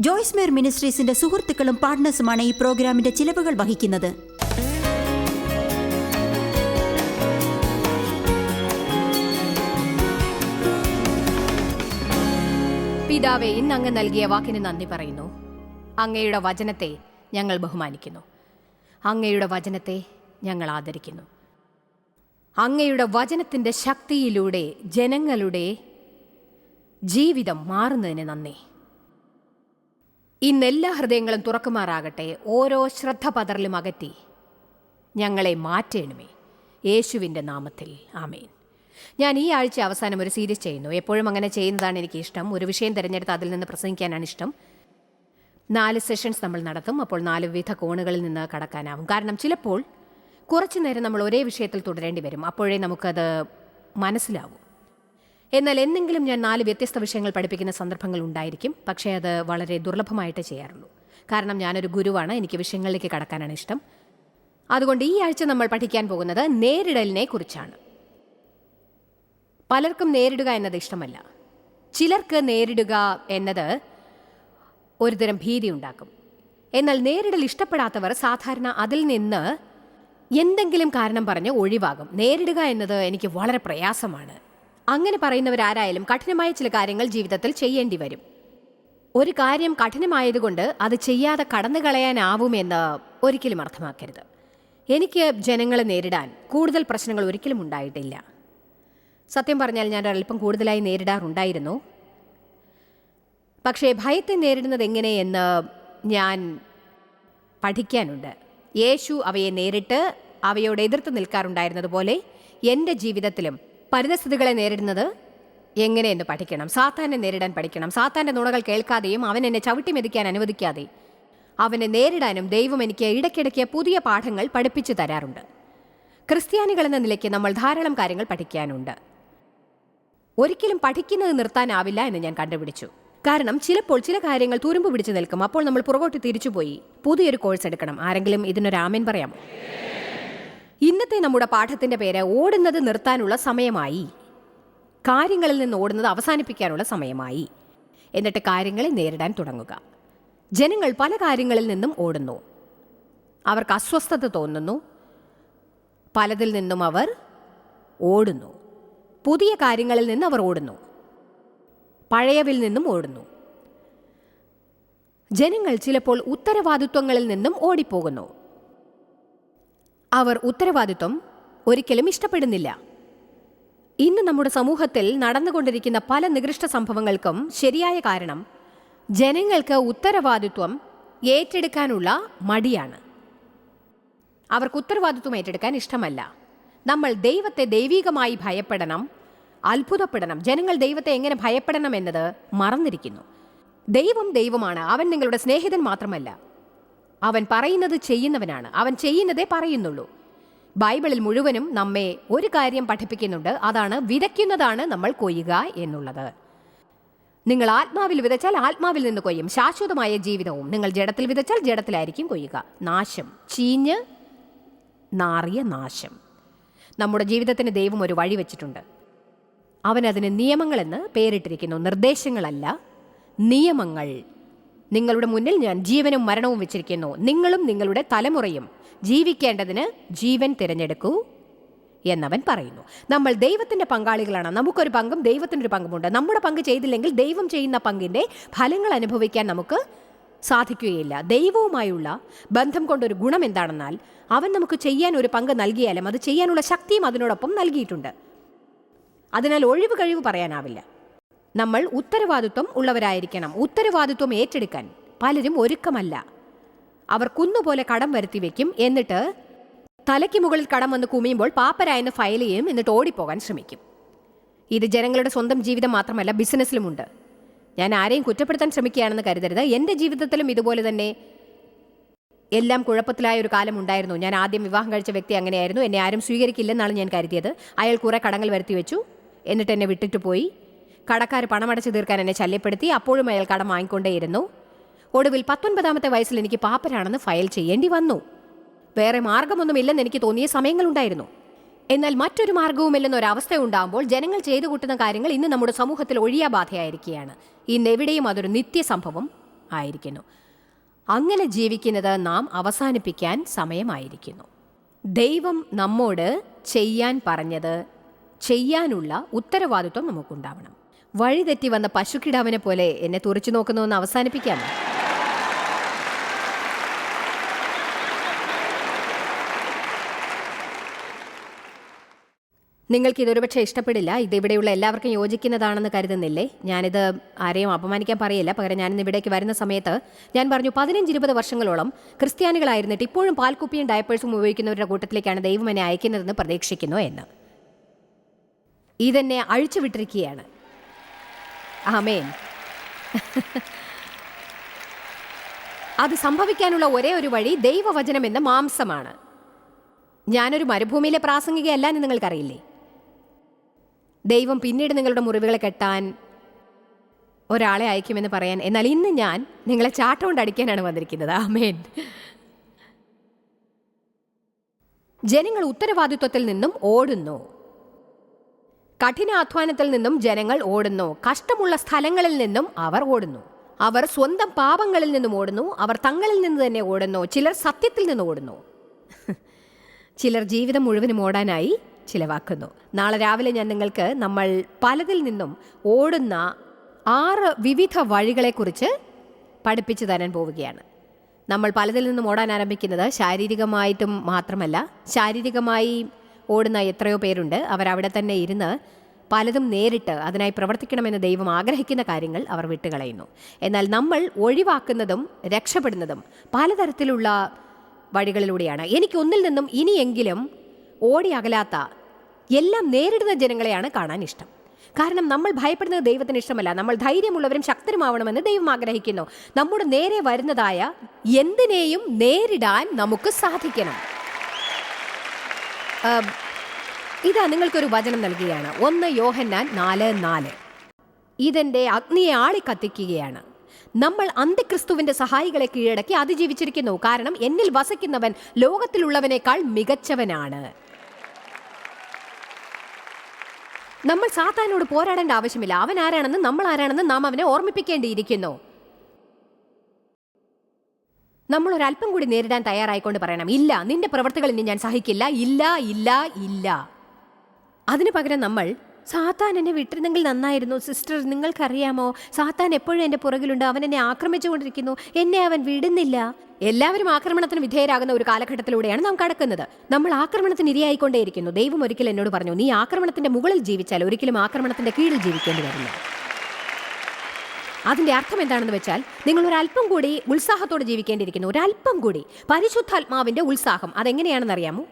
ജോയ്സ് മേർ മിനിസ്ട്രീസിന്റെ സുഹൃത്തുക്കളും പാർട്ട്നേഴ്സുമാണ് ഈ പ്രോഗ്രാമിന്റെ ചിലവുകൾ വഹിക്കുന്നത്. പിതാവെ ഇന്ന് അങ്ങ് നൽകിയ വാക്കിന് നന്ദി പറയുന്നു. അങ്ങയുടെ വചനത്തെ ഞങ്ങൾ ബഹുമാനിക്കുന്നു. അങ്ങയുടെ വചനത്തെ ഞങ്ങൾ ആദരിക്കുന്നു. അങ്ങയുടെ വചനത്തിന്റെ ശക്തിയിലൂടെ ജനങ്ങളുടെ ജീവിതം മാറുന്നതിന് നന്ദി. ഇന്ന് എല്ലാ ഹൃദയങ്ങളും തുറക്കുമാറാകട്ടെ. ഓരോ ശ്രദ്ധ പതറലും അകറ്റി ഞങ്ങളെ മാറ്റേണമേ. യേശുവിന്റെ നാമത്തിൽ. ആമേൻ. ഞാൻ ഈ ആഴ്ച അവസാനം ഒരു സീരീസ് ചെയ്യുന്നു. എപ്പോഴും അങ്ങനെ ചെയ്യുന്നതാണ് എനിക്ക് ഇഷ്ടം. ഒരു വിഷയം തിരഞ്ഞെടുത്ത് അതിൽ നിന്ന് പ്രസംഗിക്കാനാണ് ഇഷ്ടം. നാല് സെഷൻസ് നമ്മൾ നടത്തും. അപ്പോൾ നാല് വിവിധ കോണുകളിൽ നിന്ന് കടക്കാനാവും. കാരണം ചിലപ്പോൾ കുറച്ചു നേരം നമ്മൾ ഒരേ വിഷയത്തിൽ തുടരേണ്ടി വരും. അപ്പോഴേ നമുക്കത് മനസ്സിലാവും. എന്നാൽ എന്തെങ്കിലും ഞാൻ നാല് വ്യത്യസ്ത വിഷയങ്ങൾ പഠിപ്പിക്കുന്ന സന്ദർഭങ്ങൾ ഉണ്ടായിരിക്കും. പക്ഷേ അത് വളരെ ദുർലഭമായിട്ട് ചെയ്യാറുള്ളൂ. കാരണം ഞാനൊരു ഗുരുവാണ് എനിക്ക് വിഷയങ്ങളിലേക്ക് കടക്കാനാണ് ഇഷ്ടം. അതുകൊണ്ട് ഈ ആഴ്ച നമ്മൾ പഠിക്കാൻ പോകുന്നത് നേരിടലിനെ കുറിച്ചാണ്. പലർക്കും നേരിടുക എന്നത് ഇഷ്ടമല്ല. ചിലർക്ക് നേരിടുക എന്നത് ഒരുതരം ഭീതി ഉണ്ടാക്കും. എന്നാൽ നേരിടൽ ഇഷ്ടപ്പെടാത്തവർ സാധാരണ അതിൽ നിന്ന് എന്തെങ്കിലും കാരണം പറഞ്ഞ് ഒഴിവാകും. നേരിടുക എന്നത് എനിക്ക് വളരെ പ്രയാസമാണ്. അങ്ങനെ പറയുന്നവരാരായാലും കഠിനമായ ചില കാര്യങ്ങൾ ജീവിതത്തിൽ ചെയ്യേണ്ടി വരും. ഒരു കാര്യം കഠിനമായതുകൊണ്ട് അത് ചെയ്യാതെ കടന്നു കളയാനാവുമെന്ന് ഒരിക്കലും അർത്ഥമാക്കരുത്. എനിക്ക് ജനങ്ങളെ നേരിടാൻ കൂടുതൽ പ്രശ്നങ്ങൾ ഒരിക്കലും ഉണ്ടായിട്ടില്ല. സത്യം പറഞ്ഞാൽ ഞാൻ അല്പം കൂടുതലായി നേരിടാറുണ്ടായിരുന്നു. പക്ഷേ ഭയത്തെ നേരിടുന്നത് എങ്ങനെയെന്ന് ഞാൻ പഠിക്കാനുണ്ട്. യേശു അവയെ നേരിട്ട് അവയോട് എതിർത്ത് നിൽക്കാറുണ്ടായിരുന്നതുപോലെ എന്റെ ജീവിതത്തിലും പരിതസ്ഥിതികളെ നേരിടുന്നത് എങ്ങനെ എന്ന് പഠിക്കണം. സാത്താനെ നേരിടാൻ പഠിക്കണം. സാത്താന്റെ നുണകൾ കേൾക്കാതെയും അവൻ എന്നെ ചവിട്ടി മെതിക്കാൻ അനുവദിക്കാതെ അവനെ നേരിടാനും ദൈവം എനിക്ക് ഇടയ്ക്കിടയ്ക്ക് പുതിയ പാഠങ്ങൾ പഠിപ്പിച്ചു തരാറുണ്ട്. ക്രിസ്ത്യാനികൾ എന്ന നിലയ്ക്ക് നമ്മൾ ധാരാളം കാര്യങ്ങൾ പഠിക്കാനുണ്ട്. ഒരിക്കലും പഠിക്കുന്നത് നിർത്താനാവില്ല എന്ന് ഞാൻ കണ്ടുപിടിച്ചു. കാരണം ചിലപ്പോൾ ചില കാര്യങ്ങൾ തുരുമ്പ് പിടിച്ചു നിൽക്കും. അപ്പോൾ നമ്മൾ പുറകോട്ട് തിരിച്ചുപോയി പുതിയൊരു കോഴ്സ് എടുക്കണം. ആരെങ്കിലും ഇതിനൊരു ആമേൻ പറയാമോ? ഇന്നത്തെ നമ്മുടെ പാഠത്തിന്റെ പേര് ഓടുന്നത് നിർത്താനുള്ള സമയമായി. കാര്യങ്ങളിൽ നിന്ന് ഓടുന്നത് അവസാനിപ്പിക്കാനുള്ള സമയമായി. എന്നിട്ട് കാര്യങ്ങളെ നേരിടാൻ തുടങ്ങുക. ജനങ്ങൾ പല കാര്യങ്ങളിൽ നിന്നും ഓടുന്നു. അവർക്ക് അസ്വസ്ഥത തോന്നുന്നു. പലതിൽ നിന്നും അവർ ഓടുന്നു. പുതിയ കാര്യങ്ങളിൽ നിന്ന് അവർ ഓടുന്നു. പഴയവിൽ നിന്നും ഓടുന്നു. ജനങ്ങൾ ചിലപ്പോൾ ഉത്തരവാദിത്വങ്ങളിൽ നിന്നും ഓടിപ്പോകുന്നു. അവർ ഉത്തരവാദിത്വം ഒരിക്കലും ഇഷ്ടപ്പെടുന്നില്ല. ഇന്ന് നമ്മുടെ സമൂഹത്തിൽ നടന്നുകൊണ്ടിരിക്കുന്ന പല നികൃഷ്ട സംഭവങ്ങൾക്കും ശരിയായ കാരണം ജനങ്ങൾക്ക് ഉത്തരവാദിത്വം ഏറ്റെടുക്കാനുള്ള മടിയാണ്. അവർക്ക് ഉത്തരവാദിത്വം ഏറ്റെടുക്കാൻ ഇഷ്ടമല്ല. നമ്മൾ ദൈവത്തെ ദൈവികമായി ഭയപ്പെടണം അത്ഭുതപ്പെടണം ജനങ്ങൾ ദൈവത്തെ എങ്ങനെ ഭയപ്പെടണം എന്നത് മറന്നിരിക്കുന്നു. ദൈവം ദൈവമാണ് അവൻ നിങ്ങളുടെ സ്നേഹിതൻ മാത്രമല്ല. അവൻ പറയുന്നത് ചെയ്യുന്നവനാണ്. അവൻ ചെയ്യുന്നതേ പറയുന്നുള്ളൂ. ബൈബിളിൽ മുഴുവനും നമ്മെ ഒരു കാര്യം പഠിപ്പിക്കുന്നുണ്ട്. അതാണ് വിതയ്ക്കുന്നതാണ് നമ്മൾ കൊയ്യുക എന്നുള്ളത്. നിങ്ങൾ ആത്മാവിൽ വിതച്ചാൽ ആത്മാവിൽ നിന്ന് കൊയ്യും. ശാശ്വതമായ ജീവിതവും നിങ്ങൾ ജഡത്തിൽ വിതച്ചാൽ ജഡത്തിലായിരിക്കും കൊയ്യുക. നാശം. ചീഞ്ഞ് നാറിയ നാശം. നമ്മുടെ ജീവിതത്തിന് ദൈവം ഒരു വഴി വെച്ചിട്ടുണ്ട്. അവനതിന് നിയമങ്ങളെന്ന് പേരിട്ടിരിക്കുന്നു. നിർദ്ദേശങ്ങളല്ല നിയമങ്ങൾ നിങ്ങളുടെ മുന്നിൽ ഞാൻ ജീവനും മരണവും വെച്ചിരിക്കുന്നു. നിങ്ങളും നിങ്ങളുടെ തലമുറയും ജീവിക്കേണ്ടതിന് ജീവൻ തിരഞ്ഞെടുക്കൂ എന്നവൻ പറയുന്നു. നമ്മൾ ദൈവത്തിന്റെ പങ്കാളികളാണ്. നമുക്കൊരു പങ്കും ദൈവത്തിനൊരു പങ്കുമുണ്ട്. നമ്മുടെ പങ്ക് ചെയ്തില്ലെങ്കിൽ ദൈവം ചെയ്യുന്ന പങ്കിന്റെ ഫലങ്ങൾ അനുഭവിക്കാൻ നമുക്ക് സാധിക്കുകയില്ല. ദൈവവുമായുള്ള ബന്ധം കൊണ്ടൊരു ഗുണം എന്താണെന്നാൽ അവൻ നമുക്ക് ചെയ്യാൻ ഒരു പങ്ക് നൽകിയാലും അത് ചെയ്യാനുള്ള ശക്തിയും അതിനോടൊപ്പം നൽകിയിട്ടുണ്ട്. അതിനാൽ ഒഴിവ് കഴിവ് പറയാനാവില്ല. നമ്മൾ ഉത്തരവാദിത്വം ഉള്ളവരായിരിക്കണം. ഉത്തരവാദിത്വം ഏറ്റെടുക്കാൻ പലരും ഒരുക്കമല്ല. അവർ കുന്നുപോലെ കടം വരുത്തി വെക്കും എന്നിട്ട് തലയ്ക്ക് മുകളിൽ കടം വന്ന് കുമിയുമ്പോൾ പാപ്പരായെന്ന് ഫയൽ ചെയ്യും എന്നിട്ട് ഓടിപ്പോകാൻ ശ്രമിക്കും. ഇത് ജനങ്ങളുടെ സ്വന്തം ജീവിതം മാത്രമല്ല ബിസിനസ്സിലുമുണ്ട് ഞാൻ ആരെയും കുറ്റപ്പെടുത്താൻ ശ്രമിക്കുകയാണെന്ന് കരുതരുത്. എന്റെ ജീവിതത്തിലും ഇതുപോലെ തന്നെ എല്ലാം കുഴപ്പത്തിലായ ഒരു കാലം ഉണ്ടായിരുന്നു. ഞാൻ ആദ്യം വിവാഹം കഴിച്ച വ്യക്തി അങ്ങനെയായിരുന്നു. എന്നെ ആരും സ്വീകരിക്കില്ലെന്നാണ് ഞാൻ കരുതിയത്. അയാൾ കുറേ കടങ്ങൾ വരുത്തി വെച്ചു. എന്നിട്ട് എന്നെ വിട്ടിട്ട് പോയി. കടക്കാർ പണമടച്ചു തീർക്കാൻ എന്നെ ശല്യപ്പെടുത്തി അപ്പോഴും അയാൾ കടം വാങ്ങിക്കൊണ്ടേയിരുന്നു. ഒടുവിൽ പത്തൊൻപതാമത്തെ വയസ്സിൽ എനിക്ക് പാപ്പരാണെന്ന് ഫയൽ ചെയ്യേണ്ടി വന്നു. വേറെ മാർഗമൊന്നുമില്ലെന്ന് എനിക്ക് തോന്നിയ സമയങ്ങളുണ്ടായിരുന്നു. എന്നാൽ മറ്റൊരു മാർഗവുമില്ലെന്ന ഒരവസ്ഥ ഉണ്ടാകുമ്പോൾ ജനങ്ങൾ ചെയ്തു കൂട്ടുന്ന കാര്യങ്ങൾ ഇന്ന് നമ്മുടെ സമൂഹത്തിൽ ഒഴിയാബാധയായിരിക്കുകയാണ് ഇന്ന് എവിടെയും അതൊരു നിത്യസംഭവം ആയിരിക്കുന്നു. അങ്ങനെ ജീവിക്കുന്നത് നാം അവസാനിപ്പിക്കാൻ സമയമായിരിക്കുന്നു. ദൈവം നമ്മോട് ചെയ്യാൻ പറഞ്ഞത് ചെയ്യാനുള്ള ഉത്തരവാദിത്വം നമുക്കുണ്ടാവണം. വഴിതെറ്റി വന്ന പശുക്കിടാവിനെ പോലെ എന്നെ തുറച്ചു നോക്കുന്നതെന്ന് അവസാനിപ്പിക്കാമോ നിങ്ങൾക്ക് ഇതൊരു പക്ഷേ ഇഷ്ടപ്പെടില്ല. ഇത് ഇവിടെയുള്ള എല്ലാവർക്കും യോജിക്കുന്നതാണെന്ന് കരുതുന്നില്ലേ? ഞാനിത് ആരെയും അപമാനിക്കാൻ പറയില്ല. പകരം ഞാനിന്ന് ഇവിടേക്ക് വരുന്ന സമയത്ത് ഞാൻ പറഞ്ഞു പതിനഞ്ച് ഇരുപത് വർഷങ്ങളോളം ക്രിസ്ത്യാനികളായിരുന്നിട്ട് ഇപ്പോഴും പാൽക്കുപ്പിയും ഡയപ്പേഴ്സും ഉപയോഗിക്കുന്നവരുടെ കൂട്ടത്തിലേക്കാണ് ദൈവം എന്നെ അയക്കുന്നതെന്ന് പ്രതീക്ഷിക്കുന്നു എന്ന്. ഇതെന്നെ അഴിച്ചുവിട്ടിരിക്കുകയാണ്. ആമേൻ. അത് സംഭവിക്കാനുള്ള ഒരേ ഒരു വഴി ദൈവവചനം എന്ന മാംസമാണ്. ഞാനൊരു മരുഭൂമിയിലെ പ്രാസംഗികയല്ല എന്ന് നിങ്ങൾക്കറിയില്ലേ? ദൈവം പിന്നീട് നിങ്ങളുടെ മുറിവുകളെ കെട്ടാൻ ഒരാളെ അയക്കുമെന്ന് പറയാൻ. എന്നാൽ ഇന്ന് ഞാൻ നിങ്ങളെ ചാട്ടം അടിക്കാനാണ് വന്നിരിക്കുന്നത്. ആമേൻ. ജനങ്ങൾ ഉത്തരവാദിത്വത്തിൽ നിന്നും ഓടുന്നു. കഠിനാധ്വാനത്തിൽ നിന്നും ജനങ്ങൾ ഓടുന്നു. കഷ്ടമുള്ള സ്ഥലങ്ങളിൽ നിന്നും അവർ ഓടുന്നു. അവർ സ്വന്തം പാപങ്ങളിൽ നിന്നും ഓടുന്നു. അവർ തങ്ങളിൽ നിന്ന് തന്നെ ഓടുന്നു. ചിലർ സത്യത്തിൽ നിന്ന് ഓടുന്നു. ചിലർ ജീവിതം മുഴുവനും ഓടാനായി ചിലവാക്കുന്നു. നാളെ രാവിലെ ഞാൻ നിങ്ങൾക്ക് നമ്മൾ പലതിൽ നിന്നും ഓടുന്ന ആറ് വിവിധ വഴികളെക്കുറിച്ച് പഠിപ്പിച്ചു തരാൻ പോവുകയാണ്. നമ്മൾ പലതിൽ നിന്നും ഓടാൻ ആരംഭിക്കുന്നത് ശാരീരികമായിട്ടും മാത്രമല്ല. ശാരീരികമായി ഓടുന്ന എത്രയോ പേരുണ്ട്. അവരവിടെ തന്നെ ഇരുന്ന് പലതും നേരിട്ട് അതിനായി പ്രവർത്തിക്കണമെന്ന് ദൈവം ആഗ്രഹിക്കുന്ന കാര്യങ്ങൾ അവർ വിട്ടുകളയുന്നു. എന്നാൽ നമ്മൾ ഒഴിവാക്കുന്നതും രക്ഷപ്പെടുന്നതും പലതരത്തിലുള്ള വഴികളിലൂടെയാണ്. എനിക്കൊന്നിൽ നിന്നും ഇനിയെങ്കിലും ഓടി അകലാത്ത എല്ലാം നേരിടുന്ന ജനങ്ങളെയാണ് കാണാൻ ഇഷ്ടം. കാരണം നമ്മൾ ഭയപ്പെടുന്നത് ദൈവത്തിന് ഇഷ്ടമല്ല. നമ്മൾ ധൈര്യമുള്ളവരും ശക്തരുമാവണമെന്ന് ദൈവം ആഗ്രഹിക്കുന്നു. നമ്മുടെ നേരെ വരുന്നതായ എന്തിനേയും നേരിടാൻ നമുക്ക് സാധിക്കണം. ഇതാ നിങ്ങൾക്കൊരു വചനം നൽകുകയാണ്. ഒന്ന് യോഹന്നാൻ നാല് നാല്. ഇതെന്റെ അഗ്നിയെ ആളി കത്തിക്കുകയാണ്. നമ്മൾ അന്ത്യക്രിസ്തുവിന്റെ സഹായികളെ കീഴടക്കി അതിജീവിച്ചിരിക്കുന്നു. കാരണം എന്നിൽ വസിക്കുന്നവൻ ലോകത്തിലുള്ളവനേക്കാൾ മികച്ചവനാണ്. നമ്മൾ സാത്താനോട് പോരാടേണ്ട ആവശ്യമില്ല. അവൻ ആരാണെന്ന് നമ്മൾ ആരാണെന്ന് നാം അവനെ ഓർമ്മിപ്പിക്കേണ്ടിയിരിക്കുന്നു. നമ്മൾ ഒരല്പം കൂടി നേരിടാൻ തയ്യാറായിക്കൊണ്ട് പറയണം. ഇല്ല നിന്റെ പ്രവർത്തികൾ ഇനി ഞാൻ സഹിക്കില്ല. ഇല്ല ഇല്ല ഇല്ല. അതിനു പകരം നമ്മൾ സാത്താൻ എന്നെ വിട്ടിരുന്നെങ്കിൽ നന്നായിരുന്നു. സിസ്റ്റർ നിങ്ങൾക്കറിയാമോ? സാത്താൻ എപ്പോഴും എന്റെ പുറകിലുണ്ട്. അവൻ എന്നെ ആക്രമിച്ചുകൊണ്ടിരിക്കുന്നു. എന്നെ അവൻ വിടുന്നില്ല. എല്ലാവരും ആക്രമണത്തിന് വിധേയരാകുന്ന ഒരു കാലഘട്ടത്തിലൂടെയാണ് നാം കടക്കുന്നത്. നമ്മൾ ആക്രമണത്തിന് ഇരയായിക്കൊണ്ടേയിരിക്കുന്നു. ദൈവം ഒരിക്കൽ എന്നോട് പറഞ്ഞു നീ ആക്രമണത്തിന്റെ മുകളിൽ ജീവിച്ചാൽ ഒരിക്കലും ആക്രമണത്തിന്റെ കീഴിൽ ജീവിക്കേണ്ടി വരില്ല. അതിന്റെ അർത്ഥം എന്താണെന്ന് വെച്ചാൽ നിങ്ങൾ ഒരല്പം കൂടി ഉത്സാഹത്തോടെ ജീവിക്കേണ്ടിയിരിക്കുന്നു. ഒരല്പം കൂടി. പരിശുദ്ധാത്മാവിന്റെ ഉത്സാഹം. അതെങ്ങനെയാണെന്ന് അറിയാമോ?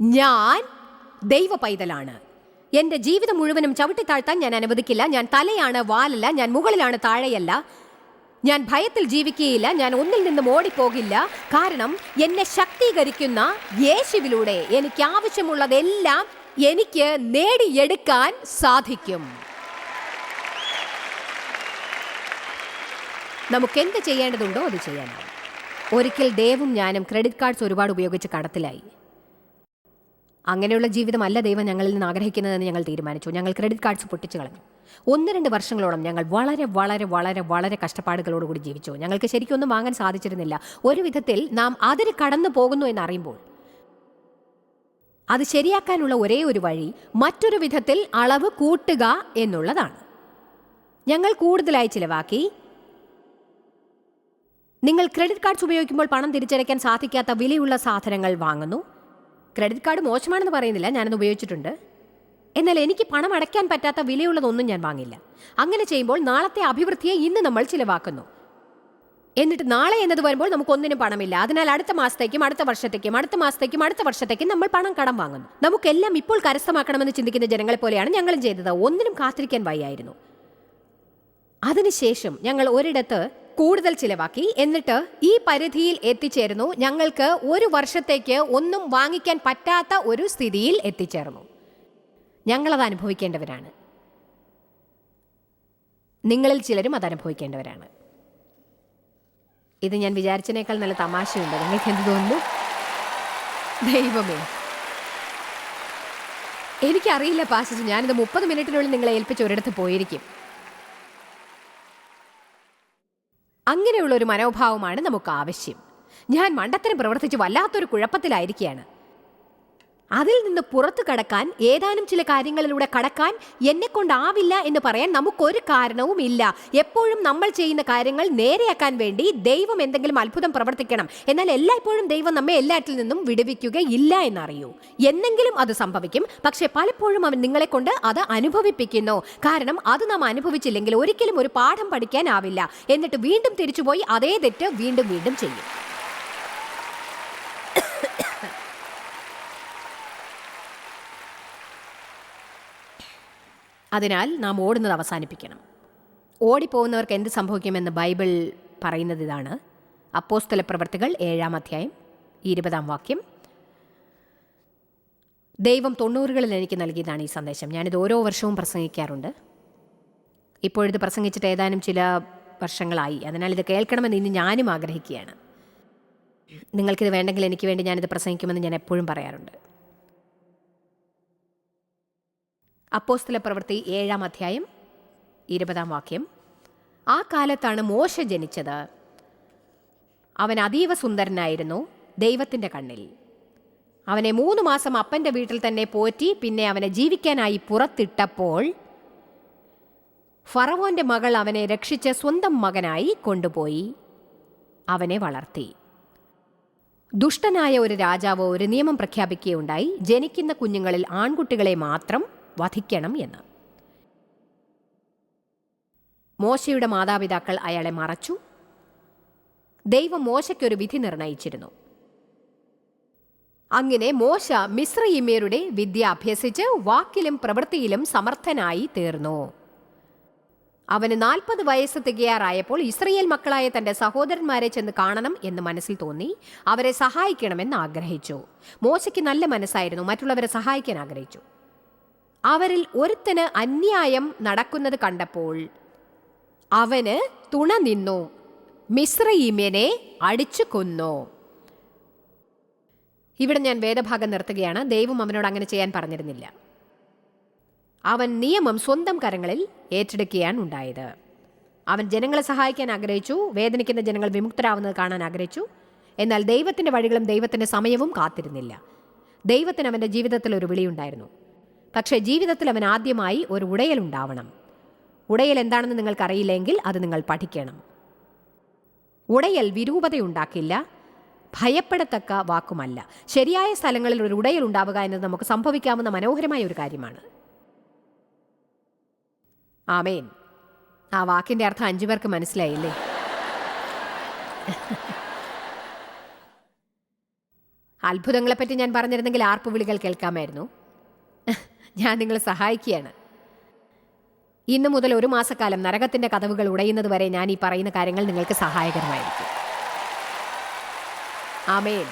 ഞാൻ ദൈവ പൈതലാണ് എന്റെ ജീവിതം മുഴുവനും ചവിട്ടിത്താഴ്ത്താൻ ഞാൻ അനുവദിക്കില്ല. ഞാൻ തലയാണ് വാലല്ല ഞാൻ മുകളിലാണ് താഴെയല്ല. ഞാൻ ഭയത്തിൽ ജീവിക്കുകയില്ല. ഞാൻ ഒന്നിൽ നിന്നും ഓടിപ്പോകില്ല. കാരണം എന്നെ ശക്തീകരിക്കുന്ന യേശുവിലൂടെ എനിക്ക് ആവശ്യമുള്ളതെല്ലാം എനിക്ക് നേടിയെടുക്കാൻ സാധിക്കും. നമുക്ക് എന്ത് ചെയ്യേണ്ടതുണ്ടോ അത് ചെയ്യാനാവും ഒരിക്കൽ ദേവും ഞാനും ക്രെഡിറ്റ് കാർഡ്സ് ഒരുപാട് ഉപയോഗിച്ച് കടത്തിലായി. അങ്ങനെയുള്ള ജീവിതമല്ല ദൈവം ഞങ്ങളിൽ നിന്ന് ആഗ്രഹിക്കുന്നതെന്ന് ഞങ്ങൾ തീരുമാനിച്ചു. ഞങ്ങൾ ക്രെഡിറ്റ് കാർഡ്സ് പൊട്ടിച്ചു കളഞ്ഞു. ഒന്ന് രണ്ട് വർഷങ്ങളോളം ഞങ്ങൾ വളരെ വളരെ വളരെ വളരെ കഷ്ടപ്പാടുകളോടുകൂടി ജീവിച്ചു. ഞങ്ങൾക്ക് ശരിക്കും ഒന്നും വാങ്ങാൻ സാധിച്ചിരുന്നില്ല. ഒരു വിധത്തിൽ നാം അതിന് കടന്നു പോകുന്നു എന്നറിയുമ്പോൾ അത് ശരിയാക്കാനുള്ള ഒരേ ഒരു വഴി മറ്റൊരു വിധത്തിൽ അളവ് കൂട്ടുക എന്നുള്ളതാണ്. ഞങ്ങൾ കൂടുതലായി ചിലവാക്കി നിങ്ങൾ ക്രെഡിറ്റ് കാർഡ്സ് ഉപയോഗിക്കുമ്പോൾ പണം തിരിച്ചടയ്ക്കാൻ സാധിക്കാത്ത വിലയുള്ള സാധനങ്ങൾ വാങ്ങുന്നു. ക്രെഡിറ്റ് കാർഡ് മോശമാണെന്ന് പറയുന്നില്ല ഞാനത് ഉപയോഗിച്ചിട്ടുണ്ട്. എന്നാൽ എനിക്ക് പണം അടയ്ക്കാൻ പറ്റാത്ത വിലയുള്ളതൊന്നും ഞാൻ വാങ്ങില്ല. അങ്ങനെ ചെയ്യുമ്പോൾ നാളത്തെ അഭിവൃദ്ധിയെ ഇന്ന് നമ്മൾ ചിലവാക്കുന്നു. എന്നിട്ട് നാളെ എന്നത് വരുമ്പോൾ നമുക്കൊന്നിനും പണമില്ല. അതിനാൽ അടുത്ത മാസത്തേക്കും അടുത്ത വർഷത്തേക്കും അടുത്ത മാസത്തേക്കും അടുത്ത വർഷത്തേക്കും നമ്മൾ പണം കടം വാങ്ങുന്നു. നമുക്കെല്ലാം ഇപ്പോൾ കരസ്ഥമാക്കണമെന്ന് ചിന്തിക്കുന്ന ജനങ്ങളെ പോലെയാണ് ഞങ്ങളും ചെയ്തത്. ഒന്നിനും കാത്തിരിക്കാൻ വയ്യായിരുന്നു. അതിനുശേഷം ഞങ്ങൾ ഒരിടത്ത് കൂടുതൽ ചിലവാക്കി. എന്നിട്ട് ഈ പരിധിയിൽ എത്തിച്ചേരുന്നു. ഞങ്ങൾക്ക് ഒരു വർഷത്തേക്ക് ഒന്നും വാങ്ങിക്കാൻ പറ്റാത്ത ഒരു സ്ഥിതിയിൽ എത്തിച്ചേർന്നു. ഞങ്ങളത് അനുഭവിക്കേണ്ടവരാണ്. നിങ്ങളിൽ ചിലരും അത് അനുഭവിക്കേണ്ടവരാണ്. ഇത് ഞാൻ വിചാരിച്ചതിനേക്കാൾ നല്ല തമാശയുണ്ട്. നിങ്ങൾക്ക് എന്ത് തോന്നുന്നു? ദൈവമേ. എനിക്കറിയില്ല പാസ്റ്റർ. ഞാനിത് മുപ്പത് മിനിറ്റിനുള്ളിൽ നിങ്ങളെ ഏൽപ്പിച്ച് ഒരിടത്ത് പോയിരിക്കും. അങ്ങനെയുള്ള ഒരു മനോഭാവമാണ് നമുക്ക് ആവശ്യം ഞാൻ മണ്ടത്തരം പ്രവർത്തിച്ച് വല്ലാത്തൊരു കുഴപ്പത്തിലായിരിക്കുകയാണ്. അതിൽ നിന്ന് പുറത്തു കടക്കാൻ ഏതാനും ചില കാര്യങ്ങളിലൂടെ കടക്കാൻ എന്നെ കൊണ്ടാവില്ല എന്ന് പറയാൻ നമുക്കൊരു കാരണവും ഇല്ല എപ്പോഴും നമ്മൾ ചെയ്യുന്ന കാര്യങ്ങൾ നേരെയാക്കാൻ വേണ്ടി ദൈവം എന്തെങ്കിലും അത്ഭുതം പ്രവർത്തിക്കണം. എന്നാൽ എല്ലായ്പ്പോഴും ദൈവം നമ്മെ എല്ലാറ്റിൽ നിന്നും വിടുവിക്കുകയില്ല എന്നറിയൂ. എന്നെങ്കിലും അത് സംഭവിക്കും. പക്ഷെ പലപ്പോഴും അവൻ നിങ്ങളെ കൊണ്ട് അത് അനുഭവിപ്പിക്കുന്നു. കാരണം അത് നാം അനുഭവിച്ചില്ലെങ്കിൽ ഒരിക്കലും ഒരു പാഠം പഠിക്കാനാവില്ല. എന്നിട്ട് വീണ്ടും തിരിച്ചുപോയി അതേ തെറ്റ് വീണ്ടും വീണ്ടും ചെയ്യും. അതിനാൽ നാം ഓടുന്നത് അവസാനിപ്പിക്കണം. ഓടിപ്പോകുന്നവർക്ക് എന്ത് സംഭവിക്കുമെന്ന് ബൈബിൾ പറയുന്നത് ഇതാണ്. അപ്പോസ്തല പ്രവർത്തികൾ ഏഴാം അധ്യായം ഇരുപതാം വാക്യം. ദൈവം തൊണ്ണൂറുകളിൽ എനിക്ക് നൽകിയതാണ് ഈ സന്ദേശം. ഞാനിത് ഓരോ വർഷവും പ്രസംഗിക്കാറുണ്ട്. ഇപ്പോഴിത് പ്രസംഗിച്ചിട്ട് ഏതാനും ചില വർഷങ്ങളായി. അതിനാൽ ഇത് കേൾക്കണമെന്ന് ഇന്ന് ഞാനും ആഗ്രഹിക്കുകയാണ്. നിങ്ങൾക്കിത് വേണ്ടെങ്കിൽ എനിക്ക് വേണ്ടി ഞാനിത് പ്രസംഗിക്കുമെന്ന് ഞാൻ എപ്പോഴും പറയാറുണ്ട്. അപ്പോസ്തല പ്രവൃത്തി ഏഴാം അധ്യായം ഇരുപതാം വാക്യം. ആ കാലത്താണ് മോശ ജനിച്ചത്. അവൻ അതീവ സുന്ദരനായിരുന്നു ദൈവത്തിന്റെ കണ്ണിൽ. അവനെ മൂന്ന് മാസം അപ്പന്റെ വീട്ടിൽ തന്നെ പോറ്റി പിന്നെ അവനെ ജീവിക്കാനായി പുറത്തിട്ടപ്പോൾ ഫറവോന്റെ മകൾ അവനെ രക്ഷിച്ച് സ്വന്തം മകനായി കൊണ്ടുപോയി. അവനെ വളർത്തി. ദുഷ്ടനായ ഒരു രാജാവ് ഒരു നിയമം പ്രഖ്യാപിക്കുകയുണ്ടായി. ജനിക്കുന്ന കുഞ്ഞുങ്ങളിൽ ആൺകുട്ടികളെ മാത്രം വധിക്കണം എന്ന്. മോശയുടെ മാതാപിതാക്കൾ അയാളെ മറച്ചു. ദൈവം മോശയ്ക്കൊരു വിധി നിർണയിച്ചിരുന്നു. അങ്ങനെ മോശ മിശ്രയിമേരുടെ വിദ്യ അഭ്യസിച്ച് വാക്കിലും പ്രവൃത്തിയിലും സമർത്ഥനായി തീർന്നു. അവന് നാൽപ്പത് വയസ്സ് തികയാറായപ്പോൾ ഇസ്രയേൽ മക്കളായ തന്റെ സഹോദരന്മാരെ ചെന്ന് കാണണം എന്ന് മനസ്സിൽ തോന്നി. അവരെ സഹായിക്കണമെന്ന് ആഗ്രഹിച്ചു. മോശയ്ക്ക് നല്ല മനസ്സായിരുന്നു. മറ്റുള്ളവരെ സഹായിക്കാൻ ആഗ്രഹിച്ചു. അവരിൽ ഒരുത്തന് അന്യായം നടക്കുന്നത് കണ്ടപ്പോൾ അവന് തുണ നിന്നു മിശ്രയിമ്യനെ അടിച്ചു കൊന്നു. ഇവിടെ ഞാൻ വേദഭാഗം നിർത്തുകയാണ്. ദൈവം അവനോട് അങ്ങനെ ചെയ്യാൻ പറഞ്ഞിരുന്നില്ല. അവൻ നിയമം സ്വന്തം കരങ്ങളിൽ ഏറ്റെടുക്കുകയാണ് ഉണ്ടായത്. അവൻ ജനങ്ങളെ സഹായിക്കാൻ ആഗ്രഹിച്ചു വേദനിക്കുന്ന ജനങ്ങൾ വിമുക്തരാവുന്നത് കാണാൻ ആഗ്രഹിച്ചു. എന്നാൽ ദൈവത്തിന്റെ വഴികളും ദൈവത്തിന്റെ സമയവും കാത്തിരുന്നില്ല. ദൈവത്തിന് അവന്റെ ജീവിതത്തിൽ ഒരു വിളിയുണ്ടായിരുന്നു. പക്ഷേ ജീവിതത്തിൽ അവൻ ആദ്യമായി ഒരു ഉടയൽ ഉണ്ടാവണം. ഉടയൽ എന്താണെന്ന് നിങ്ങൾക്കറിയില്ലെങ്കിൽ അത് നിങ്ങൾ പഠിക്കണം. ഉടയൽ വിരൂപതയുണ്ടാക്കില്ല ഭയപ്പെടത്തക്ക വാക്കുമല്ല. ശരിയായ സ്ഥലങ്ങളിൽ ഒരു ഉടയൽ ഉണ്ടാവുക എന്നത് നമുക്ക് സംഭവിക്കാവുന്ന മനോഹരമായ ഒരു കാര്യമാണ്. ആമേൻ. ആ വാക്കിന്റെ അർത്ഥം അഞ്ചു പേർക്ക് മനസ്സിലായില്ലേ? അത്ഭുതങ്ങളെപ്പറ്റി ഞാൻ പറഞ്ഞിരുന്നെങ്കിൽ ആർപ്പ് വിളികൾ കേൾക്കാമായിരുന്നു. ഞാൻ നിങ്ങളെ സഹായിക്കുകയാണ്. ഇന്നു മുതൽ ഒരു മാസക്കാലം നരകത്തിന്റെ കഥവുകൾ ഉടയുന്നത് വരെ ഞാൻ ഈ പറയുന്ന കാര്യങ്ങൾ നിങ്ങൾക്ക് സഹായകരമായിരിക്കും. ആമേൻ.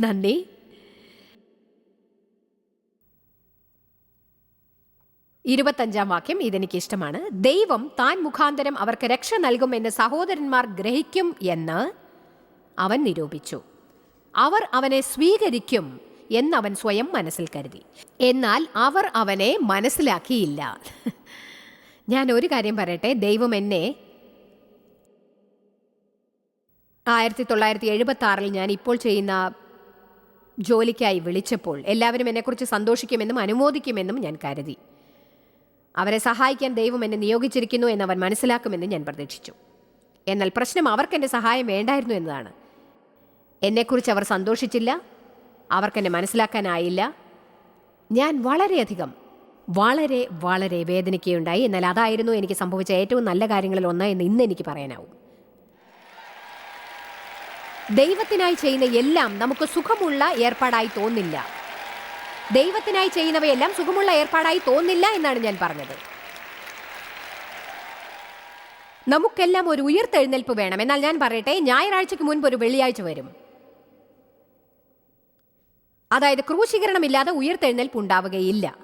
നന്ദി. ഇരുപത്തഞ്ചാം വാക്യം ഇതെനിക്ക് ഇഷ്ടമാണ്. ദൈവം താൻ മുഖാന്തരം അവർക്ക് രക്ഷ നൽകുമെന്ന് സഹോദരന്മാർ ഗ്രഹിക്കും എന്ന് അവൻ നിരൂപിച്ചു. അവർ അവനെ സ്വീകരിക്കും എന്നവൻ സ്വയം മനസ്സിൽ കരുതി. എന്നാൽ അവർ അവനെ മനസ്സിലാക്കിയില്ല. ഞാൻ ഒരു കാര്യം പറയട്ടെ? ദൈവം എന്നെ ആയിരത്തി തൊള്ളായിരത്തി എഴുപത്തി ആറിൽ ഞാൻ ഇപ്പോൾ ചെയ്യുന്ന ജോലിക്കായി വിളിച്ചപ്പോൾ എല്ലാവരും എന്നെക്കുറിച്ച് സന്തോഷിക്കുമെന്നും അനുമോദിക്കുമെന്നും ഞാൻ കരുതി. അവരെ സഹായിക്കാൻ ദൈവം എന്നെ നിയോഗിച്ചിരിക്കുന്നു എന്നവൻ മനസ്സിലാക്കുമെന്ന് ഞാൻ പ്രതീക്ഷിച്ചു. എന്നാൽ പ്രശ്നം അവർക്ക് എന്റെ സഹായം വേണ്ടായിരുന്നു എന്നതാണ്. എന്നെക്കുറിച്ച് അവർ സന്തോഷിച്ചില്ല. അവർക്കെന്നെ മനസ്സിലാക്കാനായില്ല. ഞാൻ വളരെയധികം വളരെ വളരെ വേദനിക്കുകയുണ്ടായി. എന്നാൽ അതായിരുന്നു എനിക്ക് സംഭവിച്ച ഏറ്റവും നല്ല കാര്യങ്ങളിൽ ഒന്ന് എന്ന് ഇന്ന് എനിക്ക് പറയാനാവും. ദൈവത്തിനായി ചെയ്യുന്ന എല്ലാം നമുക്ക് സുഖമുള്ള ഏർപ്പാടായി തോന്നില്ല. ദൈവത്തിനായി ചെയ്യുന്നവയെല്ലാം സുഖമുള്ള ഏർപ്പാടായി തോന്നില്ല എന്നാണ് ഞാൻ പറഞ്ഞത്. നമുക്കെല്ലാം ഒരു ഉയർത്തെഴുന്നേൽപ്പ് വേണം. എന്നാൽ ഞാൻ പറയട്ടെ ഞായറാഴ്ചയ്ക്ക് മുൻപ് ഒരു വെള്ളിയാഴ്ച വരും. അതായത് ക്രൂശീകരണമില്ലാതെ ഉയർത്തെഴുന്നേൽപ്പ് ഉണ്ടാവുകയില്ല.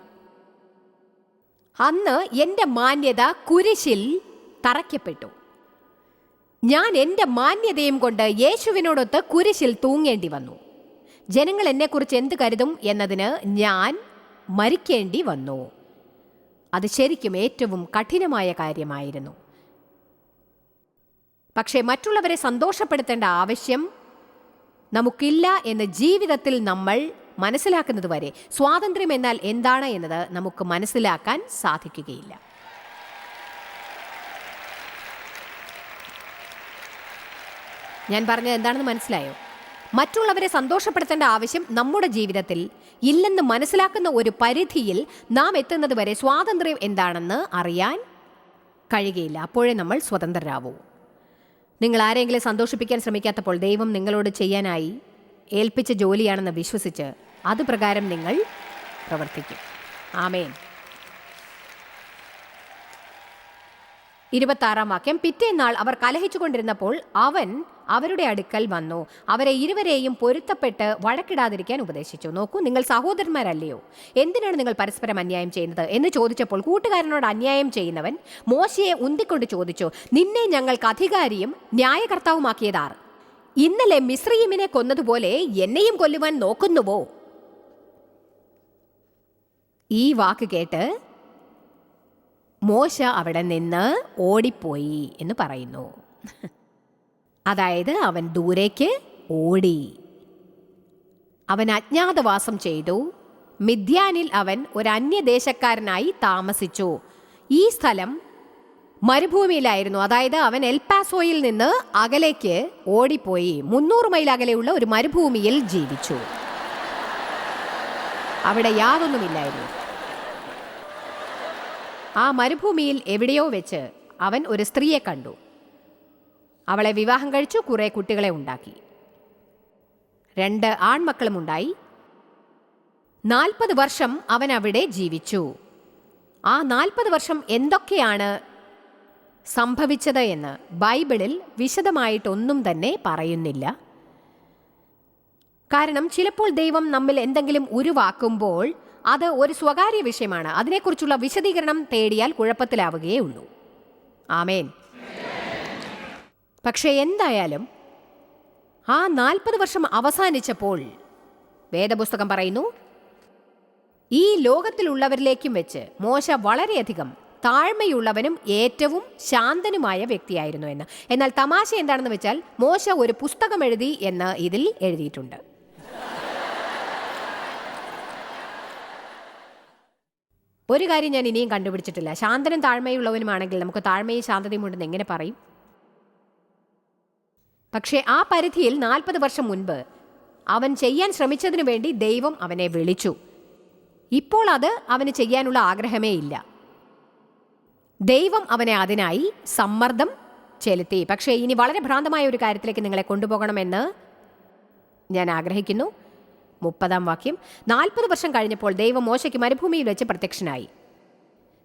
അന്ന് എന്റെ മാന്യത കുരിശിൽ തറയ്ക്കപ്പെട്ടു. ഞാൻ എന്റെ മാന്യതയും കൊണ്ട് യേശുവിനോടൊത്ത് കുരിശിൽ തൂങ്ങേണ്ടി വന്നു. ജനങ്ങൾ എന്നെക്കുറിച്ച് എന്ത് കരുതും എന്നതിന് ഞാൻ മരിക്കേണ്ടി വന്നു. അത് ശരിക്കും ഏറ്റവും കഠിനമായ കാര്യമായിരുന്നു. പക്ഷേ മറ്റുള്ളവരെ സന്തോഷപ്പെടുത്തേണ്ട ആവശ്യം നമുക്കില്ല എന്ന് ജീവിതത്തിൽ നമ്മൾ മനസ്സിലാക്കുന്നത് വരെ. സ്വാതന്ത്ര്യം എന്നാൽ എന്താണ് എന്നത് നമുക്ക് മനസ്സിലാക്കാൻ സാധിക്കുകയില്ല. ഞാൻ പറഞ്ഞത് എന്താണെന്ന് മനസ്സിലായോ? മറ്റുള്ളവരെ സന്തോഷപ്പെടുത്തേണ്ട ആവശ്യം നമ്മുടെ ജീവിതത്തിൽ ഇല്ലെന്ന് മനസ്സിലാക്കുന്ന ഒരു പരിധിയിൽ നാം എത്തുന്നത് വരെ സ്വാതന്ത്ര്യം എന്താണെന്ന് അറിയാൻ കഴിയുകയില്ല. അപ്പോഴേ നമ്മൾ സ്വതന്ത്രരാവൂ. നിങ്ങൾ ആരെങ്കിലും സന്തോഷിപ്പിക്കാൻ ശ്രമിക്കാത്തപ്പോൾ ദൈവം നിങ്ങളോട് ചെയ്യാനായി ഏൽപ്പിച്ച ജോലിയാണെന്ന് വിശ്വസിച്ച് അത് പ്രകാരം നിങ്ങൾ പ്രവർത്തിക്കും. ആമേൻ. ഇരുപത്താറാം വാക്യം പിറ്റേന്നാൾ അവർ കലഹിച്ചുകൊണ്ടിരുന്നപ്പോൾ അവൻ അവരുടെ അടുക്കൽ വന്നു. അവരെ ഇരുവരെയും പൊരുത്തപ്പെട്ട് വഴക്കിടാതിരിക്കാൻ ഉപദേശിച്ചു. നോക്കൂ നിങ്ങൾ സഹോദരന്മാരല്ലയോ? എന്തിനാണ് നിങ്ങൾ പരസ്പരം അന്യായം ചെയ്യുന്നത്? എന്ന് ചോദിച്ചപ്പോൾ കൂട്ടുകാരനോട് അന്യായം ചെയ്യുന്നവൻ മോശയെ ഉന്തിക്കൊണ്ട് ചോദിച്ചു നിന്നെ ഞങ്ങൾക്ക് അധികാരിയും ന്യായകർത്താവുമാക്കിയതാർ. ഇന്നലെ മിശ്രീമിനെ കൊന്നതുപോലെ എന്നെയും കൊല്ലുവാൻ നോക്കുന്നുവോ? ഈ വാക്ക് കേട്ട് മോശ അവിടെ നിന്ന് ഓടിപ്പോയി എന്ന് പറയുന്നു. അതായത് അവൻ ദൂരേക്ക് ഓടി. അവൻ അജ്ഞാതവാസം ചെയ്തു. മിഥ്യാനിൽ അവൻ ഒരു അന്യദേശക്കാരനായി താമസിച്ചു. ഈ സ്ഥലം മരുഭൂമിയിലായിരുന്നു. അതായത് അവൻ എൽപാസോയിൽ നിന്ന് അകലേക്ക് ഓടിപ്പോയി. മുന്നൂറ് മൈൽ അകലെയുള്ള ഒരു മരുഭൂമിയിൽ ജീവിച്ചു. അവിടെ യാതൊന്നുമില്ലായിരുന്നു. ആ മരുഭൂമിയിൽ എവിടെയോ വെച്ച് അവൻ ഒരു സ്ത്രീയെ കണ്ടു. അവളെ വിവാഹം കഴിച്ചു കുറെ കുട്ടികളെ ഉണ്ടാക്കി. രണ്ട് ആൺമക്കളും ഉണ്ടായി. നാൽപ്പത് വർഷം അവൻ അവിടെ ജീവിച്ചു. ആ നാൽപ്പത് വർഷം എന്തൊക്കെയാണ് സംഭവിച്ചത് എന്ന് ബൈബിളിൽ വിശദമായിട്ടൊന്നും തന്നെ പറയുന്നില്ല. കാരണം ചിലപ്പോൾ ദൈവം നമ്മിൽ എന്തെങ്കിലും ഉരുവാക്കുമ്പോൾ അത് ഒരു സ്വകാര്യ വിഷയമാണ്. അതിനെക്കുറിച്ചുള്ള വിശദീകരണം തേടിയാൽ കുഴപ്പത്തിലാവുകയേ ഉള്ളൂ ആമേൻ. പക്ഷേ എന്തായാലും ആ നാൽപ്പത് വർഷം അവസാനിച്ചപ്പോൾ വേദപുസ്തകം പറയുന്നു ഈ ലോകത്തിലുള്ളവരിലേക്കും വെച്ച് മോശ വളരെയധികം താഴ്മയുള്ളവനും ഏറ്റവും ശാന്തനുമായ വ്യക്തിയായിരുന്നു എന്ന്. എന്നാൽ തമാശ എന്താണെന്ന് വെച്ചാൽ മോശ ഒരു പുസ്തകം എഴുതി എന്ന് ഇതിൽ എഴുതിയിട്ടുണ്ട്. ഒരു കാര്യം ഞാൻ ഇനിയും കണ്ടുപിടിച്ചിട്ടില്ല. ശാന്തനും താഴ്മയുള്ളവനുമാണെങ്കിൽ നമുക്ക് താഴ്മയും ശാന്തതയും ഉണ്ടെന്ന് എങ്ങനെ പറയും? പക്ഷേ ആ പരിധിയിൽ നാൽപ്പത് വർഷം മുൻപ് അവൻ ചെയ്യാൻ ശ്രമിച്ചതിനു വേണ്ടി ദൈവം അവനെ വിളിച്ചു. ഇപ്പോൾ അത് അവന് ചെയ്യാനുള്ള ആഗ്രഹമേ ഇല്ല. ദൈവം അവനെ അതിനായി സമ്മർദ്ദം ചെലുത്തി. പക്ഷേ ഇനി വളരെ ഭ്രാന്തമായ ഒരു കാര്യത്തിലേക്ക് നിങ്ങളെ കൊണ്ടുപോകണമെന്ന് ഞാൻ ആഗ്രഹിക്കുന്നു. മുപ്പതാം വാക്യം നാൽപ്പത് വർഷം കഴിഞ്ഞപ്പോൾ ദൈവം മോശയ്ക്ക് മരുഭൂമിയിൽ വെച്ച് പ്രത്യക്ഷനായി.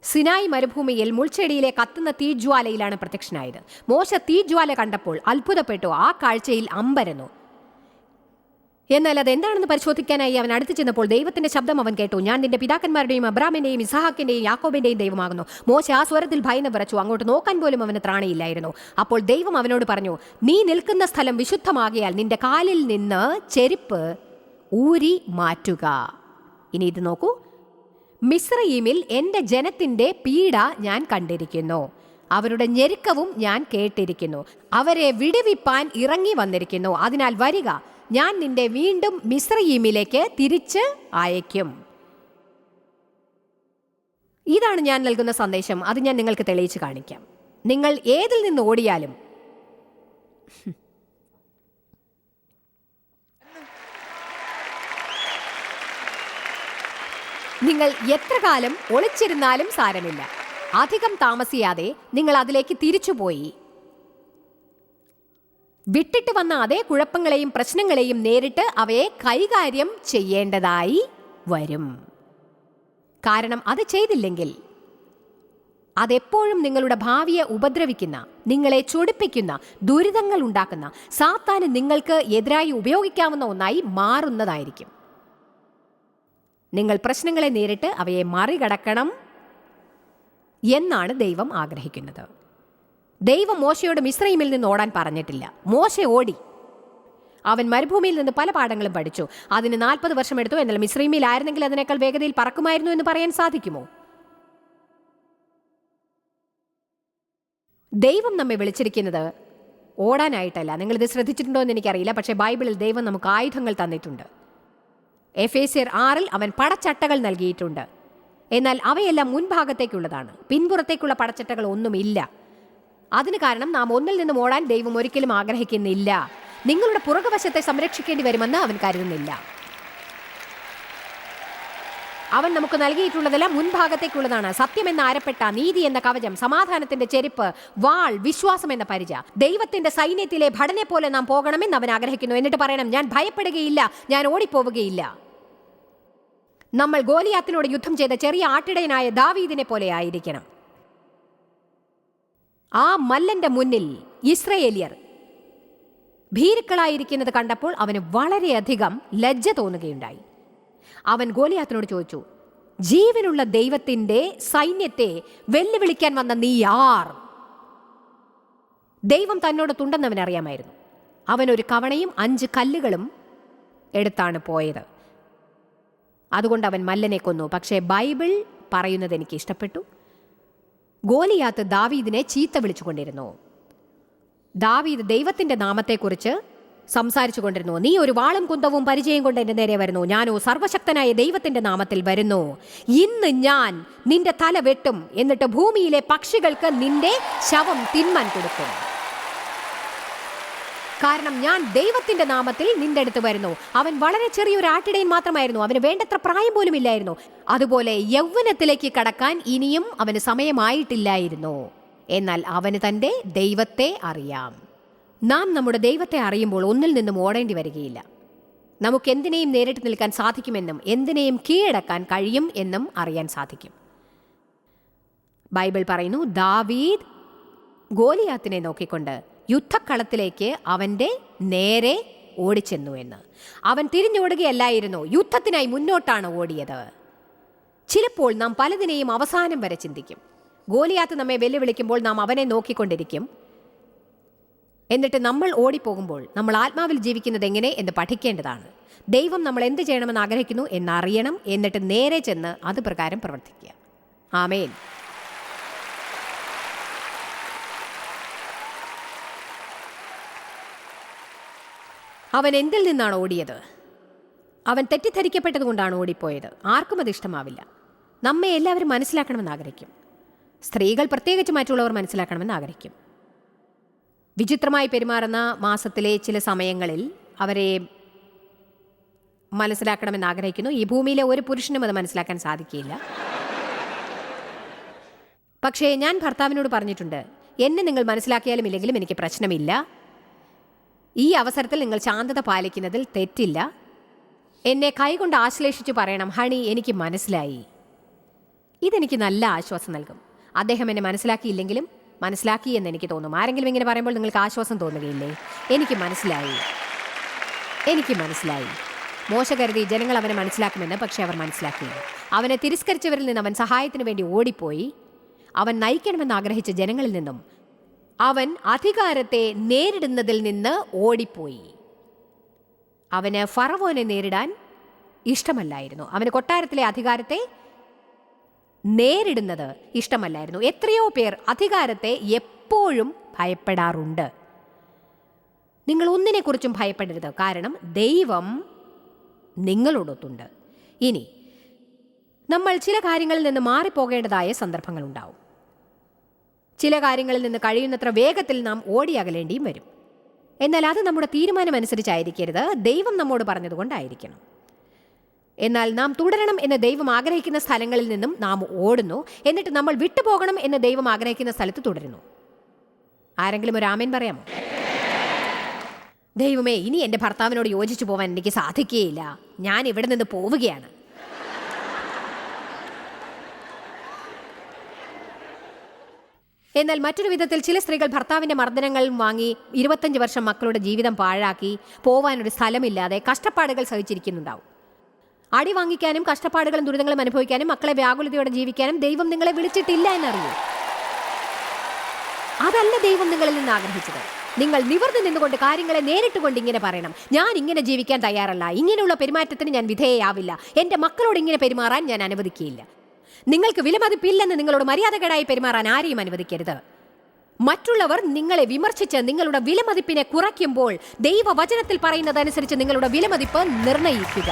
സിനായി മരുഭൂമിയിൽ മുൾച്ചെടിയിലെ കത്തുന്ന തീജ്വാലയിലാണ് പ്രത്യക്ഷനായത്. മോശ തീജ്വാല കണ്ടപ്പോൾ അത്ഭുതപ്പെട്ടു ആ കാഴ്ചയിൽ അമ്പരന്നു. എന്നാൽ അതെന്താണെന്ന് പരിശോധിക്കാനായി അവൻ അടുത്ത് ചെന്നപ്പോൾ ദൈവത്തിന്റെ ശബ്ദം അവൻ കേട്ടു. ഞാൻ നിന്റെ പിതാക്കന്മാരുടെയും അബ്രാമിന്റെയും ഇസഹാക്കിന്റെയും യാക്കോബിന്റെയും ദൈവമാകുന്നു മോശ ആ സ്വരത്തിൽ ഭയന്ന് വിറച്ചു അങ്ങോട്ട് നോക്കാൻ പോലും അവന് ത്രാണിയില്ലായിരുന്നു. അപ്പോൾ ദൈവം അവനോട് പറഞ്ഞു നീ നിൽക്കുന്ന സ്ഥലം വിശുദ്ധമാകിയാൽ നിന്റെ കാലിൽ നിന്ന് ചെരുപ്പ് ഊരി മാറ്റുക. ഇനി ഇത് നോക്കൂ. മിശ്രയിമിൽ എന്റെ ജനത്തിന്റെ പീഡ ഞാൻ കണ്ടിരിക്കുന്നു. അവരുടെ ഞെരുക്കവും ഞാൻ കേട്ടിരിക്കുന്നു. അവരെ വിടുവിപ്പാൻ ഇറങ്ങി വന്നിരിക്കുന്നു. അതിനാൽ വരിക. ഞാൻ നിന്റെ വീണ്ടും മിശ്രയിമിലേക്ക് തിരിച്ച് അയക്കും ഇതാണ് ഞാൻ നൽകുന്ന സന്ദേശം. അത് ഞാൻ നിങ്ങൾക്ക് തെളിയിച്ച് കാണിക്കാം. നിങ്ങൾ ഏതിൽ നിന്ന് ഓടിയാലും. നിങ്ങൾ എത്ര കാലം ഒളിച്ചിരുന്നാലും സാരമില്ല. അധികം താമസിയാതെ നിങ്ങൾ അതിലേക്ക് തിരിച്ചുപോയി വിട്ടിട്ട് വന്ന അതേ കുഴപ്പങ്ങളെയും പ്രശ്നങ്ങളെയും നേരിട്ട് അവയെ കൈകാര്യം ചെയ്യേണ്ടതായി വരും. കാരണം അത് ചെയ്തില്ലെങ്കിൽ അതെപ്പോഴും നിങ്ങളുടെ ഭാവിയെ ഉപദ്രവിക്കുന്ന നിങ്ങളെ ചൊടിപ്പിക്കുന്ന ദുരിതങ്ങൾ ഉണ്ടാക്കുന്ന സാത്താന് നിങ്ങൾക്ക് എതിരായി ഉപയോഗിക്കാവുന്ന ഒന്നായി മാറുന്നതായിരിക്കും. നിങ്ങൾ പ്രശ്നങ്ങളെ നേരിട്ട് അവയെ മറികടക്കണം എന്നാണ് ദൈവം ആഗ്രഹിക്കുന്നത്. ദൈവം മോശയോട് മിശ്രയിമിൽ നിന്ന് ഓടാൻ പറഞ്ഞിട്ടില്ല. മോശ ഓടി. അവൻ മരുഭൂമിയിൽ നിന്ന് പല പാഠങ്ങളും പഠിച്ചു. അതിന് നാൽപ്പത് വർഷം എടുത്തു എന്നാൽ മിശ്രീമിലായിരുന്നെങ്കിൽ അതിനേക്കാൾ വേഗതയിൽ പറക്കുമായിരുന്നു എന്ന് പറയാൻ സാധിക്കുമോ? ദൈവം നമ്മെ വിളിച്ചിരിക്കുന്നത് ഓടാനായിട്ടല്ല. നിങ്ങളിത് ശ്രദ്ധിച്ചിട്ടുണ്ടോ എന്ന് എനിക്കറിയില്ല. പക്ഷേ ബൈബിളിൽ ദൈവം നമുക്ക് ആയുധങ്ങൾ തന്നിട്ടുണ്ട്. എഫേസിയർ ആറിൽ അവൻ പടച്ചട്ടകൾ നൽകിയിട്ടുണ്ട്. എന്നാൽ അവയെല്ലാം മുൻഭാഗത്തേക്കുള്ളതാണ്. പിൻപുറത്തേക്കുള്ള പടച്ചട്ടകൾ ഒന്നുമില്ല അതിന് കാരണം നാം ഒന്നിൽ നിന്നും ഓടാൻ ദൈവം ഒരിക്കലും ആഗ്രഹിക്കുന്നില്ല. നിങ്ങളുടെ പുറകുവശത്തെ സംരക്ഷിക്കേണ്ടി വരുമെന്ന് അവൻ കരുതുന്നില്ല. അവൻ നമുക്ക് നൽകിയിട്ടുള്ളതെല്ലാം മുൻഭാഗത്തേക്കുള്ളതാണ്. സത്യം എന്ന അരപ്പെട്ട നീതി എന്ന കവചം സമാധാനത്തിന്റെ ചെരുപ്പ് വാൾ വിശ്വാസം എന്ന പരിച. ദൈവത്തിന്റെ സൈന്യത്തിലെ ഭടനെ പോലെ നാം പോകണമെന്ന് അവൻ ആഗ്രഹിക്കുന്നു. എന്നിട്ട് പറയണം ഞാൻ ഭയപ്പെടുകയില്ല ഞാൻ ഓടിപ്പോവുകയില്ല. നമ്മൾ ഗോലിയാത്തിനോട് യുദ്ധം ചെയ്ത ചെറിയ ആട്ടിടയനായ ദാവീദിനെ പോലെ ആയിരിക്കണം. ആ മല്ലന്റെ മുന്നിൽ ഇസ്രയേലിയർ ഭീരുക്കളായിരിക്കുന്നത് കണ്ടപ്പോൾ അവന് വളരെയധികം ലജ്ജ തോന്നുകയുണ്ടായി. അവൻ ഗോലിയാത്തിനോട് ചോദിച്ചു ജീവനുള്ള ദൈവത്തിന്റെ സൈന്യത്തെ വെല്ലുവിളിക്കാൻ വന്ന നീ ആർ? ദൈവം തന്നോട് തുണ്ടെന്നവൻ അറിയാമായിരുന്നു. അവൻ ഒരു കവണയും അഞ്ച് കല്ലുകളും എടുത്താണ് പോയത്. അതുകൊണ്ട് അവൻ മല്ലനെ കൊന്നു. പക്ഷേ ബൈബിൾ പറയുന്നത് എനിക്ക് ഇഷ്ടപ്പെട്ടു. ഗോലിയാത്ത് ദാവീദിനെ ചീത്ത വിളിച്ചുകൊണ്ടിരുന്നു. ദാവീദ് ദൈവത്തിന്റെ നാമത്തെക്കുറിച്ച് സംസാരിച്ചു കൊണ്ടിരുന്നു നീ ഒരു വാളും കുന്തവും പരിചയം കൊണ്ട് എന്റെ നേരെ വരുന്നു. ഞാനോ സർവശക്തനായ ദൈവത്തിന്റെ നാമത്തിൽ വരുന്നു. ഇന്ന് ഞാൻ നിന്റെ തല വെട്ടും. എന്നിട്ട് ഭൂമിയിലെ പക്ഷികൾക്ക് നിന്റെ ശവം തിന്മാൻ കൊടുക്കും. കാരണം ഞാൻ ദൈവത്തിന്റെ നാമത്തിൽ നിന്റെ അടുത്ത് വരുന്നു. അവൻ വളരെ ചെറിയൊരു ആട്ടിടയൻ മാത്രമായിരുന്നു. അവന് വേണ്ടത്ര പ്രായം പോലും ഇല്ലായിരുന്നു. അതുപോലെ യൗവനത്തിലേക്ക് കടക്കാൻ ഇനിയും അവന് സമയമായിട്ടില്ലായിരുന്നു. എന്നാൽ അവന് തന്റെ ദൈവത്തെ അറിയാം. നാം നമ്മുടെ ദൈവത്തെ അറിയുമ്പോൾ ഒന്നിൽ നിന്നും ഓടേണ്ടി വരികയില്ല. നമുക്ക് എന്തിനേയും നേരിട്ട് നിൽക്കാൻ സാധിക്കുമെന്നും എന്തിനേയും കീഴടക്കാൻ കഴിയും എന്നും അറിയാൻ സാധിക്കും. ബൈബിൾ പറയുന്നു ദാവീദ് ഗോലിയാത്തിനെ നോക്കിക്കൊണ്ട് യുദ്ധക്കളത്തിലേക്ക് അവന്റെ നേരെ ഓടിച്ചെന്നു എന്ന്. അവൻ തിരിഞ്ഞോടുകയല്ലായിരുന്നു യുദ്ധത്തിനായി മുന്നോട്ടാണ് ഓടിയത്. ചിലപ്പോൾ നാം പലതിനെയും അവസാനം വരെ ചിന്തിക്കും. ഗോലിയാത്ത് നമ്മെ വെല്ലുവിളിക്കുമ്പോൾ നാം അവനെ നോക്കിക്കൊണ്ടിരിക്കും. എന്നിട്ട് നമ്മൾ ഓടിപ്പോകുമ്പോൾ നമ്മൾ ആത്മാവിൽ ജീവിക്കുന്നത് എങ്ങനെ എന്ന് പഠിക്കേണ്ടതാണ്. ദൈവം നമ്മൾ എന്ത് ചെയ്യണമെന്ന് ആഗ്രഹിക്കുന്നു എന്നറിയണം. എന്നിട്ട് നേരെ ചെന്ന് അത് പ്രകാരം പ്രവർത്തിക്കുക. ആമേൻ. അവൻ എന്തിൽ നിന്നാണ് ഓടിയത്? അവൻ തെറ്റിദ്ധരിക്കപ്പെട്ടത് കൊണ്ടാണ് ഓടിപ്പോയത്. ആർക്കും അത് ഇഷ്ടമാവില്ല. നമ്മെ എല്ലാവരും മനസ്സിലാക്കണമെന്ന് ആഗ്രഹിക്കും. സ്ത്രീകൾ പ്രത്യേകിച്ച് മറ്റുള്ളവർ മനസ്സിലാക്കണമെന്ന് ആഗ്രഹിക്കും. വിചിത്രമായി പെരുമാറുന്ന മാസത്തിലെ ചില സമയങ്ങളിൽ അവരെ മനസ്സിലാക്കണമെന്ന് ആഗ്രഹിക്കുന്നു. ഈ ഭൂമിയിലെ ഒരു പുരുഷനും അത് മനസ്സിലാക്കാൻ സാധിക്കില്ല പക്ഷേ ഞാൻ ഭർത്താവിനോട് പറഞ്ഞിട്ടുണ്ട് എന്നെ നിങ്ങൾ മനസ്സിലാക്കിയാലും ഇല്ലെങ്കിലും എനിക്ക് പ്രശ്നമില്ല. ഈ അവസരത്തിൽ നിങ്ങൾ ശാന്തത പാലിക്കുന്നതിൽ തെറ്റില്ല. എന്നെ കൈകൊണ്ട് ആശ്ലേഷിച്ചു പറയണം. ഹണി എനിക്ക് മനസ്സിലായി. ഇതെനിക്ക് നല്ല ആശ്വാസം നൽകും. അദ്ദേഹം എന്നെ മനസ്സിലാക്കിയില്ലെങ്കിലും മനസ്സിലാക്കി എന്ന് എനിക്ക് തോന്നും. ആരെങ്കിലും ഇങ്ങനെ പറയുമ്പോൾ നിങ്ങൾക്ക് ആശ്വാസം തോന്നുകയില്ലേ? എനിക്ക് മനസ്സിലായി. എനിക്ക് മനസ്സിലായി. മോശ കരുതി ജനങ്ങൾ അവനെ മനസ്സിലാക്കുമെന്ന് പക്ഷേ അവർ മനസ്സിലാക്കി. അവനെ തിരസ്കരിച്ചവരിൽ നിന്ന് അവൻ സഹായത്തിന് വേണ്ടി ഓടിപ്പോയി. അവൻ നയിക്കണമെന്ന് ആഗ്രഹിച്ച ജനങ്ങളിൽ നിന്നും അവൻ അധികാരത്തെ നേരിടുന്നതിൽ നിന്ന് ഓടിപ്പോയി. അവന് ഫറവോനെ നേരിടാൻ ഇഷ്ടമല്ലായിരുന്നു. അവന് കൊട്ടാരത്തിലെ അധികാരത്തെ നേരിടുന്നത് ഇഷ്ടമല്ലായിരുന്നു. എത്രയോ പേർ അധികാരത്തെ എപ്പോഴും ഭയപ്പെടാറുണ്ട്. നിങ്ങൾ ഒന്നിനെക്കുറിച്ചും ഭയപ്പെടരുത്. കാരണം ദൈവം നിങ്ങളോടൊത്തുണ്ട്. ഇനി നമ്മൾ ചില കാര്യങ്ങളിൽ നിന്ന് മാറിപ്പോകേണ്ടതായ സന്ദർഭങ്ങളുണ്ടാവും. ചില കാര്യങ്ങളിൽ നിന്ന് കഴിയുന്നത്ര വേഗത്തിൽ നാം ഓടിയകലേണ്ടിയും വരും. എന്നാൽ അത് നമ്മുടെ തീരുമാനമനുസരിച്ചായിരിക്കരുത്. ദൈവം നമ്മോട് പറഞ്ഞതുകൊണ്ടായിരിക്കണം. എന്നാൽ നാം തുടരണം എന്ന് ദൈവം ആഗ്രഹിക്കുന്ന സ്ഥലങ്ങളിൽ നിന്നും നാം ഓടുന്നു. എന്നിട്ട് നമ്മൾ വിട്ടുപോകണം എന്ന് ദൈവം ആഗ്രഹിക്കുന്ന സ്ഥലത്ത് തുടരുന്നു. ആരെങ്കിലും ഒരു ആമേൻ പറയാമോ? ദൈവമേ ഇനി എന്റെ ഭർത്താവിനോട് യോജിച്ചു പോവാൻ എനിക്ക് സാധിക്കുകയില്ല. ഞാൻ ഇവിടെ നിന്ന് പോവുകയാണ്. എന്നാൽ മറ്റൊരു വിധത്തിൽ ചില സ്ത്രീകൾ ഭർത്താവിന്റെ മർദ്ദനങ്ങൾ വാങ്ങി ഇരുപത്തഞ്ച് വർഷം മക്കളുടെ ജീവിതം പാഴാക്കി പോവാനൊരു സ്ഥലമില്ലാതെ കഷ്ടപ്പാടുകൾ സഹിച്ചിരിക്കുന്നുണ്ടാവും. അടി വാങ്ങിക്കാനും കഷ്ടപ്പാടുകളും ദുരിതങ്ങളും അനുഭവിക്കാനും മക്കളെ വ്യാകുലതയോടെ ജീവിക്കാനും ദൈവം നിങ്ങളെ വിളിച്ചിട്ടില്ല എന്നറിയൂ. അതല്ല ദൈവം നിങ്ങളിൽ നിന്ന് ആഗ്രഹിച്ചത്. നിങ്ങൾ നിവർന്നു നിന്നുകൊണ്ട് കാര്യങ്ങളെ നേരിട്ട് കൊണ്ട് ഇങ്ങനെ പറയണം. ഞാൻ ഇങ്ങനെ ജീവിക്കാൻ തയ്യാറല്ല. ഇങ്ങനെയുള്ള പെരുമാറ്റത്തിന് ഞാൻ വിധേയയാവില്ല എന്റെ മക്കളോട് ഇങ്ങനെ പെരുമാറാൻ ഞാൻ അനുവദിക്കുകയില്ല. നിങ്ങൾക്ക് വിലമതിപ്പില്ലെന്ന് നിങ്ങളോട് മര്യാദകേടായി പെരുമാറാൻ ആരെയും അനുവദിക്കരുത്. മറ്റുള്ളവർ നിങ്ങളെ വിമർശിച്ച് നിങ്ങളുടെ വിലമതിപ്പിനെ കുറയ്ക്കുമ്പോൾ ദൈവവചനത്തിൽ പറയുന്നതനുസരിച്ച് നിങ്ങളുടെ വിലമതിപ്പ് നിർണയിക്കുക.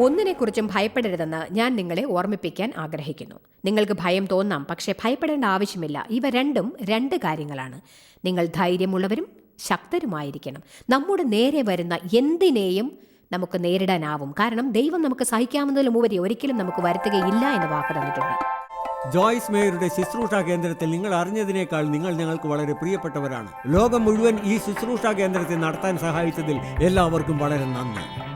ഒന്നിനെക്കുറിച്ചും ഭയപ്പെടരുതെന്ന് ഞാൻ നിങ്ങളെ ഓർമ്മിപ്പിക്കാൻ ആഗ്രഹിക്കുന്നു. നിങ്ങൾക്ക് ഭയം തോന്നാം പക്ഷേ ഭയപ്പെടേണ്ട ആവശ്യമില്ല. ഇവ രണ്ടും രണ്ട് കാര്യങ്ങളാണ്. നിങ്ങൾ ധൈര്യമുള്ളവരും ശക്തരുമായിരിക്കണം. നമ്മുടെ നേരെ വരുന്ന എന്തിനേയും നമുക്ക് നേരിടാനാവും. കാരണം ദൈവം നമുക്ക് സഹിക്കാവുന്നതിലും ഉപരി ഒരിക്കലും നമുക്ക് വരുത്തുകയില്ല എന്ന് വാക്ക് തന്നിട്ടുണ്ട്. ജോയ്സ് മേയറുടെ ശുശ്രൂഷ കേന്ദ്രത്തിൽ നിങ്ങൾ അറിഞ്ഞതിനേക്കാൾ നിങ്ങൾ ഞങ്ങൾക്ക് വളരെ പ്രിയപ്പെട്ടവരാണ്. ലോകം മുഴുവൻ ഈ ശുശ്രൂഷ കേന്ദ്രത്തെ നടത്താൻ സഹായിച്ചതിൽ എല്ലാവർക്കും വളരെ നന്ദി.